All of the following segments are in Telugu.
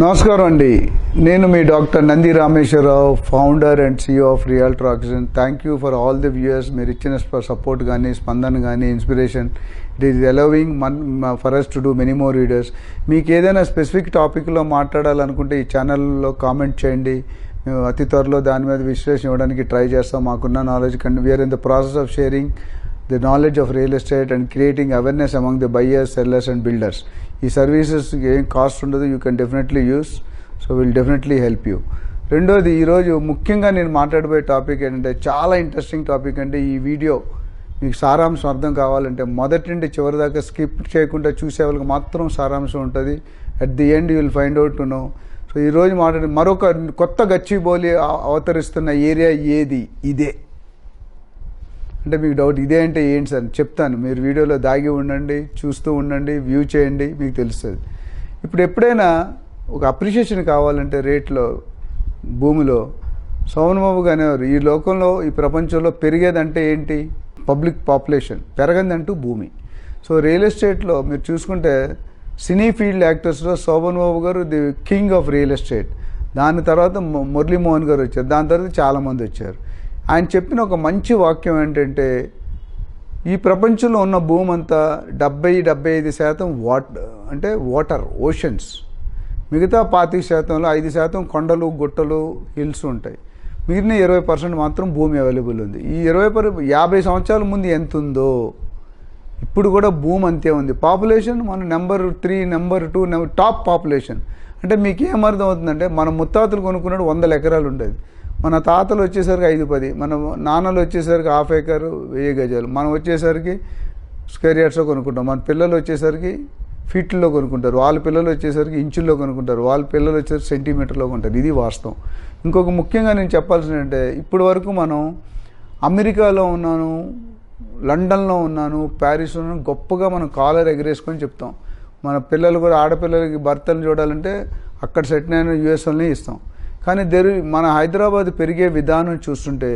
నమస్కారం అండి. నేను మీ doctor Nandi Rameswararao founder and CEO of real ట్రాక్సిజన్ thank you for all the viewers మీరు ఇచ్చిన సపోర్ట్ కానీ స్పందన కానీ inspiration it is a loving man for us to do many more readers మీకు ఏదైనా స్పెసిఫిక్ టాపిక్లో మాట్లాడాలనుకుంటే ఈ ఛానల్లో కామెంట్ చేయండి. మేము అతి త్వరలో దాని మీద విశ్లేషణ ఇవ్వడానికి ట్రై చేస్తాం. మాకున్న నాలెడ్జ్ కంటే we are in the process of sharing the knowledge of real estate and creating awareness among the buyers sellers and builders ఈ సర్వీసెస్ ఏం కాస్ట్ ఉండదు you can definitely use so will definitely help you రెండోది ఈరోజు ముఖ్యంగా నేను మాట్లాడబోయే టాపిక్ ఏంటంటే చాలా ఇంట్రెస్టింగ్ టాపిక్ అంటే ఈ వీడియో మీకు సారాంశం అర్థం కావాలంటే మొదటి నుండి చివరి దాకా స్కిప్ చేయకుండా చూసే వాళ్ళకి మాత్రం సారాంశం ఉంటుంది. At the end you will find out to know so ఈరోజు మాట్లాడి మరొక కొత్త గచ్చిబోలి అవతరిస్తున్న ఏరియా ఏది? ఇదే. అంటే మీకు డౌట్ ఇదే అంటే ఏంటి సార్? చెప్తాను. మీరు వీడియోలో దాగి ఉండండి చూస్తూ ఉండండి వ్యూ చేయండి మీకు తెలుస్తుంది. ఇప్పుడు ఎప్పుడైనా ఒక అప్రిషియేషన్ కావాలంటే రేట్లో భూమిలో సోమనబాబు అనేవారు ఈ లోకంలో ఈ ప్రపంచంలో పెరిగేదంటే ఏంటి? Public population. పెరగందంటూ భూమి. సో రియల్ ఎస్టేట్లో మీరు చూసుకుంటే cine field యాక్టర్స్లో Sobhan Babu garu the king of real estate. దాని తర్వాత మురళీమోహన్ గారు వచ్చారు. దాని తర్వాత చాలామంది వచ్చారు. ఆయన చెప్పిన ఒక మంచి వాక్యం ఏంటంటే ఈ ప్రపంచంలో ఉన్న భూమి అంతా డెబ్బై డెబ్బై ఐదు శాతం వాట్ అంటే వాటర్ ఓషన్స్. మిగతా పాతిక శాతంలో ఐదు శాతం కొండలు గుట్టలు హిల్స్ ఉంటాయి. మిగిలిన ఇరవై పర్సెంట్ మాత్రం భూమి అవైలబుల్ ఉంది. ఈ ఇరవై పర్ యాభై సంవత్సరాల ముందు ఎంత ఉందో ఇప్పుడు కూడా భూమి అంతే ఉంది. పాపులేషన్ మన number three number two number top population. అంటే మీకు ఏమర్థం అవుతుందంటే మన ముత్తాతలు కొనుక్కున్నట్టు వందల ఎకరాలు ఉండేది. మన తాతలు వచ్చేసరికి ఐదు పది మన నాన్నలు వచ్చేసరికి హాఫ్ ఏకర్ వెయ్యి గజాలు. మనం వచ్చేసరికి స్క్వేర్ యార్డ్స్లో కొనుక్కుంటాం. మన పిల్లలు వచ్చేసరికి ఫీట్లో కొనుక్కుంటారు. వాళ్ళ పిల్లలు వచ్చేసరికి ఇంచుల్లో కొనుక్కుంటారు. వాళ్ళ పిల్లలు వచ్చేసరికి సెంటీమీటర్లో కొంటారు. ఇది వాస్తవం. ఇంకొక ముఖ్యంగా నేను చెప్పాల్సింది అంటే ఇప్పటి వరకు మనం అమెరికాలో ఉన్నాను లండన్లో ఉన్నాను ప్యారిస్లో ఉన్నాను గొప్పగా మనం కాలర్ ఎగరేసుకొని చెప్తాం. మన పిల్లలు కూడా ఆడపిల్లలకి భర్తలు చూడాలంటే అక్కడ సెటిల్ అయిన యూఎస్ఓనే ఇస్తాం. కానీ దెర్ మన హైదరాబాద్ పెరిగే విధానం చూస్తుంటే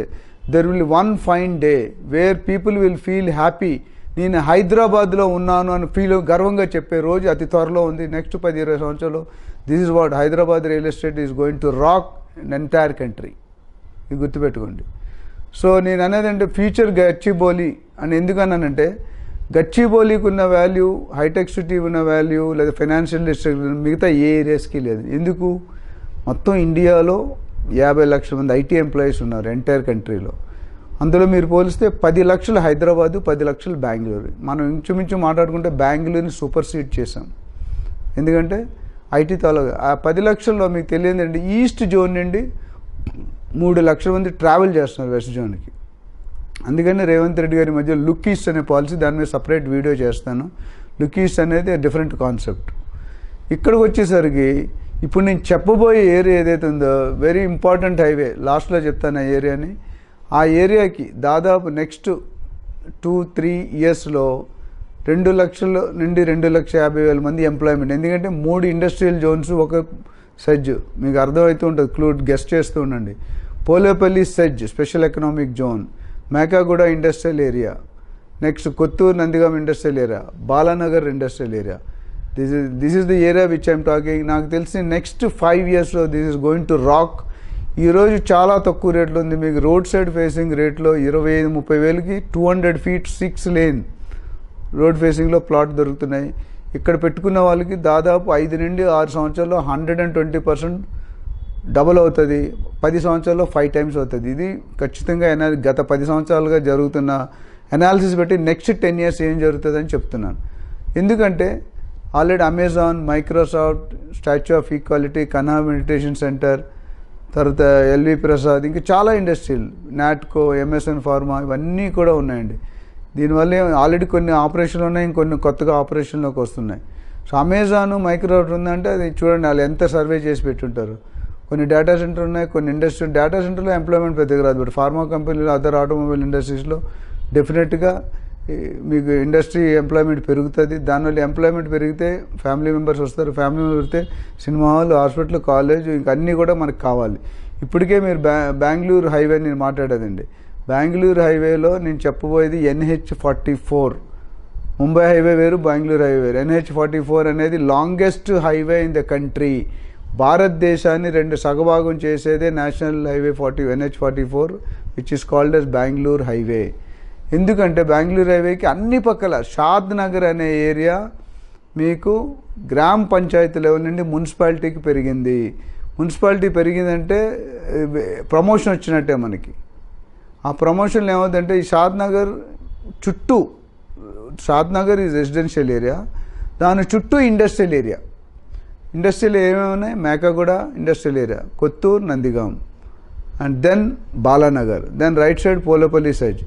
there will one fine day where people will feel happy నేను హైదరాబాద్లో ఉన్నాను అని ఫీల్ గర్వంగా చెప్పే రోజు అతి త్వరలో ఉంది. నెక్స్ట్ పది ఇరవై సంవత్సరాలు this is what Hyderabad real estate is going to rock entire country ఇది గుర్తుపెట్టుకోండి. సో నేను అనేది అంటే ఫ్యూచర్ గచ్చిబోలి అని ఎందుకన్నానంటే గచ్చిబోలికి ఉన్న వాల్యూ హైటెక్ సిటీ ఉన్న వాల్యూ లేదా ఫైనాన్షియల్ డిస్ట్రిక్ట్ మిగతా ఏ ఏరియాస్కి లేదు. ఎందుకు? మొత్తం ఇండియాలో యాభై లక్షల మంది ఐటీ ఎంప్లాయీస్ ఉన్నారు ఎంటైర్ కంట్రీలో. అందులో మీరు పోలిస్తే పది లక్షలు హైదరాబాదు పది లక్షలు బెంగళూరు. మనం ఇంచుమించు మాట్లాడుకుంటే బెంగళూరుని సూపర్ సీడ్ చేసాం ఎందుకంటే ఐటీ తాలూకా ఆ పది లక్షల్లో మీకు తెలియదు అండి ఈస్ట్ జోన్ నుండి మూడు లక్షల మంది ట్రావెల్ చేస్తున్నారు వెస్ట్ జోన్కి. అందుకని రేవంత్ రెడ్డి గారి మధ్య లుక్ ఈస్ట్ అనే పాలసీ దాని మీద సపరేట్ వీడియో చేస్తాను. లుక్ ఈస్ట్ అనేది డిఫరెంట్ కాన్సెప్ట్. ఇక్కడికి వచ్చేసరికి ఇప్పుడు నేను చెప్పబోయే ఏరియా ఏదైతే ఉందో వెరీ ఇంపార్టెంట్ హైవే లాస్ట్లో చెప్తాను ఆ ఏరియాని. ఆ ఏరియాకి దాదాపు నెక్స్ట్ టూ త్రీ ఇయర్స్లో రెండు లక్షల నుండి రెండు లక్షల యాభై వేల మంది ఎంప్లాయ్మెంట్ ఎందుకంటే మూడు ఇండస్ట్రియల్ జోన్స్ ఒక సెజ్ మీకు అర్థమవుతూ ఉంటుంది క్లూడ్ గెస్ట్ చేస్తూ ఉండండి. Polepalli SEZ special economic zone Mekaguda industrial area next Kothur Nandigama industrial area Balanagar industrial area this is this is the area which I'm talking నాకు తెలిసి నెక్స్ట్ ఫైవ్ ఇయర్స్లో this is going to rock ఈరోజు చాలా తక్కువ రేట్లో ఉంది. మీకు రోడ్ సైడ్ ఫేసింగ్ రేట్లో ఇరవై ఐదు ముప్పై వేలకి two hundred feet six lane road ఫేసింగ్లో ప్లాట్ దొరుకుతున్నాయి. ఇక్కడ పెట్టుకున్న వాళ్ళకి దాదాపు ఐదు నుండి ఆరు సంవత్సరాల్లో hundred and twenty percent double అవుతుంది. పది సంవత్సరాల్లో ఫైవ్ టైమ్స్ అవుతుంది. ఇది ఖచ్చితంగా ఎనా గత పది సంవత్సరాలుగా జరుగుతున్న అనాలిసిస్ బట్టి నెక్స్ట్ టెన్ ఇయర్స్ ఏం జరుగుతుందని చెప్తున్నాను. ఎందుకంటే already Amazon Microsoft statue of equality Kanha meditation centre తర్వాత ఎల్వి ప్రసాద్ ఇంకా చాలా ఇండస్ట్రీలు నాట్కో ఎంఎస్ఎన్ ఫార్మా ఇవన్నీ కూడా ఉన్నాయండి. దీనివల్ల ఆల్రెడీ కొన్ని ఆపరేషన్లు ఉన్నాయి ఇంకొన్ని కొత్తగా ఆపరేషన్లోకి వస్తున్నాయి. సో అమెజాన్ మైక్రోసాఫ్ట్ ఉందంటే అది చూడండి వాళ్ళు ఎంత సర్వే చేసి పెట్టుంటారు. కొన్ని డేటా సెంటర్ ఉన్నాయి కొన్ని ఇండస్ట్రీ డేటా సెంటర్లో ఎంప్లాయ్మెంట్ పెద్దగా రాదు. బట్ ఫార్మా కంపెనీలు అదర్ ఆటోమొబైల్ ఇండస్ట్రీస్లో డెఫినెట్గా మీకు ఇండస్ట్రీ ఎంప్లాయ్మెంట్ పెరుగుతుంది. దానివల్ల ఎంప్లాయ్మెంట్ పెరిగితే ఫ్యామిలీ మెంబర్స్ వస్తారు. ఫ్యామిలీ మెంబర్స్ పెరిగితే సినిమా హాల్ హాస్పిటల్ కాలేజ్ ఇంకా అన్నీ కూడా మనకు కావాలి. ఇప్పటికే మీరు బ్యా బెంగళూరు హైవే నేను మాట్లాడేదండి. బెంగళూరు హైవేలో నేను చెప్పబోయేది NH forty four. Mumbai highway వేరు బెంగళూరు హైవే వేరు. ఎన్హెచ్ ఫార్టీ ఫోర్ అనేది longest highway in the country. భారతదేశాన్ని రెండు సగభాగం చేసేదే national highway forty NH forty four which is called as Bengaluru highway. ఎందుకంటే బెంగళూరు హైవేకి అన్ని పక్కల షాద్ నగర్ అనే ఏరియా మీకు గ్రామ పంచాయతీ లెవెల్ నుండి మున్సిపాలిటీకి పెరిగింది. మున్సిపాలిటీ పెరిగిందంటే ప్రమోషన్ వచ్చినట్టే మనకి. ఆ ప్రమోషన్లు ఏమవుతుందంటే ఈ షాద్ నగర్ చుట్టూ షాద్ నగర్ ఈ రెసిడెన్షియల్ ఏరియా దాని చుట్టూ ఇండస్ట్రియల్ ఏరియా ఇండస్ట్రియల్ ఏమేమి ఉన్నాయి? Mekaguda industrial area Kothur Nandigama. And then Balanagar. Then right side Polepalli side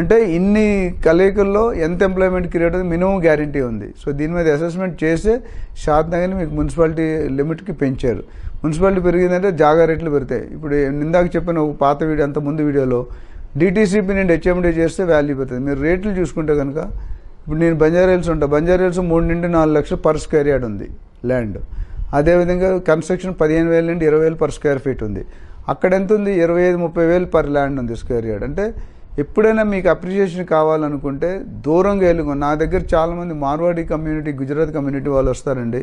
అంటే ఇన్ని కలయికల్లో ఎంత ఎంప్లాయ్మెంట్ క్రియేట్ అవుతుంది? మినిమం గ్యారంటీ ఉంది. సో దీని మీద అసెస్మెంట్ చేస్తే షాద్ నగర్ని మీకు మున్సిపాలిటీ లిమిట్కి పెంచారు. మున్సిపాలిటీ పెరిగిందంటే జాగా రేట్లు పెరుగుతాయి. ఇప్పుడు ఇందాక చెప్పిన ఒక పాత వీడియో అంత ముందు వీడియోలో డిటీసీపీ నుండి హెచ్ఎండి చేస్తే వాల్యూ పెడుతుంది మీరు రేట్లు చూసుకుంటే కనుక ఇప్పుడు నేను బంజారాయిల్స్ ఉంటా. బంజారాయిల్స్ మూడు నుండి నాలుగు లక్షలు పర్ స్క్వేర్ యార్డ్ ఉంది ల్యాండ్ అదేవిధంగా కన్స్ట్రక్షన్ పదిహేను వేల నుండి ఇరవై వేలు పర్ స్క్వేర్ ఫీట్ ఉంది. అక్కడ ఎంత ఉంది? ఇరవై ఐదు ముప్పై వేలు పర్ ల్యాండ్ ఉంది స్క్వేర్ యార్డ్ అంటే ఎప్పుడైనా మీకు అప్రిషియేషన్ కావాలనుకుంటే దూరంగా వెళ్ళి నా దగ్గర చాలామంది మార్వాడి కమ్యూనిటీ గుజరాత్ కమ్యూనిటీ వాళ్ళు వస్తారండి.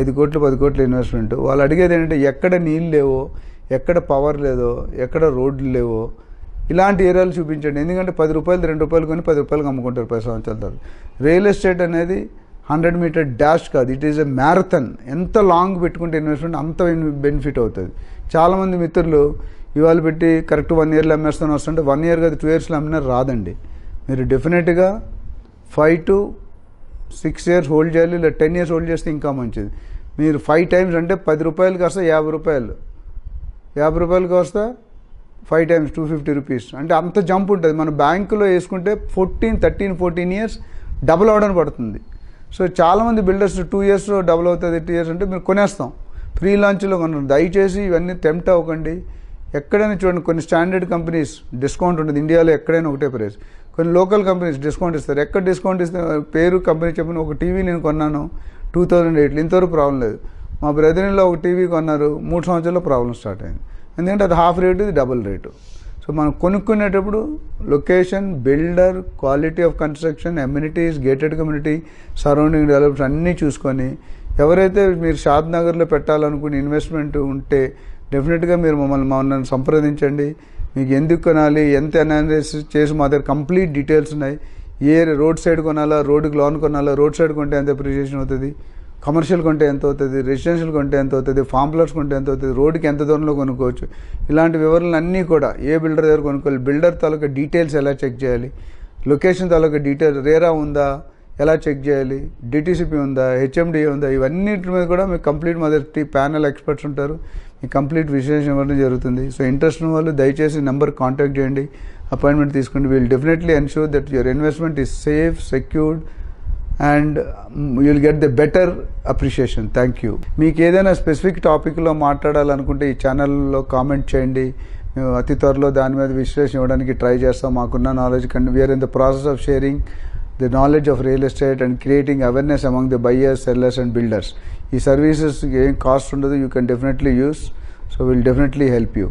ఐదు కోట్లు పది కోట్ల ఇన్వెస్ట్మెంట్ వాళ్ళు అడిగేది ఏంటంటే ఎక్కడ నీళ్ళు లేవో ఎక్కడ పవర్ లేదో ఎక్కడ రోడ్లు లేవో ఇలాంటి ఏరియాలు చూపించండి. ఎందుకంటే పది రూపాయలు రెండు రూపాయలు కొని పది రూపాయలకు అమ్ముకుంటారు పది సంవత్సరాల తర్వాత. రియల్ ఎస్టేట్ అనేది హండ్రెడ్ మీటర్ డాష్ కాదు. ఇట్ ఈస్ ఎ మ్యారథన్ ఎంత లాంగ్ పెట్టుకుంటే ఇన్వెస్ట్మెంట్ అంత బెనిఫిట్ అవుతుంది. చాలామంది మిత్రులు ఇవాళ పెట్టి కరెక్ట్ వన్ ఇయర్లో అమ్మేస్తాను వస్తుంటే వన్ ఇయర్ కాదు టూ ఇయర్స్లో అమ్మినా రాదండి. మీరు డెఫినెట్గా five to six years hold చేయాలి లేదా టెన్ ఇయర్స్ హోల్డ్ చేస్తే ఇంకా మంచిది. మీరు ఫైవ్ టైమ్స్ అంటే పది రూపాయలు కాస్త యాభై రూపాయలు. యాభై రూపాయలు వస్తే five times two fifty rupees. అంటే అంత జంప్ ఉంటుంది. మన బ్యాంకులో వేసుకుంటే fourteen thirteen fourteen years double అవడం పడుతుంది. సో చాలామంది బిల్డర్స్ టూ ఇయర్స్ డబుల్ అవుతుంది టూ ఇయర్స్ అంటే మీరు కొనేస్తాం. ఫ్రీ లాంచ్లో కొన్నాం దయచేసి ఇవన్నీ టెంప్ట్ అవ్వకండి. ఎక్కడైనా చూడండి కొన్ని స్టాండర్డ్ కంపెనీస్ డిస్కౌంట్ ఉంటుంది. ఇండియాలో ఎక్కడైనా ఒకటే ప్రైస్. కొన్ని లోకల్ కంపెనీస్ డిస్కౌంట్ ఇస్తారు. ఎక్కడ డిస్కౌంట్ ఇస్తే పేరు కంపెనీ చెప్పిన ఒక టీవీ నేను కొన్నాను టూ థౌజండ్ ఎయిట్లో ఇంతవరకు ప్రాబ్లం లేదు. మా బ్రదర్లో ఒక టీవీ కొన్నారు మూడు సంవత్సరాల్లో ప్రాబ్లం స్టార్ట్ అయింది. ఎందుకంటే అది హాఫ్ రేటు ఇది డబుల్ రేటు సో మనం కొనుక్కునేటప్పుడు location builder quality of construction amenities gated community surrounding develops అన్నీ చూసుకొని ఎవరైతే మీరు షాద్ నగర్లో పెట్టాలనుకుని ఇన్వెస్ట్మెంట్ ఉంటే డెఫినెట్గా మీరు మమ్మల్ని మమ్మల్ని సంప్రదించండి. మీకు ఎందుకు కొనాలి ఎంత అనాలిసిస్ చేసి మా దగ్గర కంప్లీట్ డీటెయిల్స్ ఉన్నాయి. ఏ రోడ్ సైడ్ కొనాలా రోడ్డుకి లోన్ కొనాలా రోడ్ సైడ్ కొంటే ఎంత అప్రిషియేషన్ అవుతుంది? కమర్షియల్ కొంటే ఎంత అవుతుంది? రెసిడెన్షియల్ కొంటే ఎంత అవుతుంది? ఫామ్ ప్లాట్స్ కొంటే ఎంత అవుతుంది? రోడ్డుకి ఎంత దూరంలో కొనుక్కోవచ్చు? ఇలాంటి వివరాలు అన్నీ కూడా ఏ బిల్డర్ దగ్గర కొనుక్కోవాలి? బిల్డర్ తాలూకా డీటెయిల్స్ ఎలా చెక్ చేయాలి? లొకేషన్ తాలూకా డీటెయిల్ రేరా ఉందా? ఎలా చెక్ చేయాలి? డిటీసీపీ ఉందా? హెచ్ఎండిఏ ఉందా? ఇవన్నిటి మీద కూడా మీకు కంప్లీట్ మా దగ్గర ప్యానల్ ఎక్స్పర్ట్స్ ఉంటారు. ఈ కంప్లీట్ విశ్లేషణ వల్ల జరుగుతుంది. సో ఇంట్రెస్ట్ ఉన్న వాళ్ళు దయచేసి నెంబర్ కాంటాక్ట్ చేయండి. అపాయింట్మెంట్ తీసుకోండి. Will definitely ensure that your investment is safe secured and you'll get the better appreciation thank you మీకు ఏదైనా స్పెసిఫిక్ టాపిక్లో మాట్లాడాలనుకుంటే ఈ ఛానల్లో కామెంట్ చేయండి. మేము అతి త్వరలో దాని మీద విశ్లేషణ ఇవ్వడానికి ట్రై చేస్తాం. మాకున్న నాలెడ్జ్ కంటే we are in the process of sharing the knowledge of real estate and creating awareness among the buyers sellers and builders ఈ సర్వీసెస్ ఏం కాస్ట్ ఉండదు. You can definitely use so will definitely help you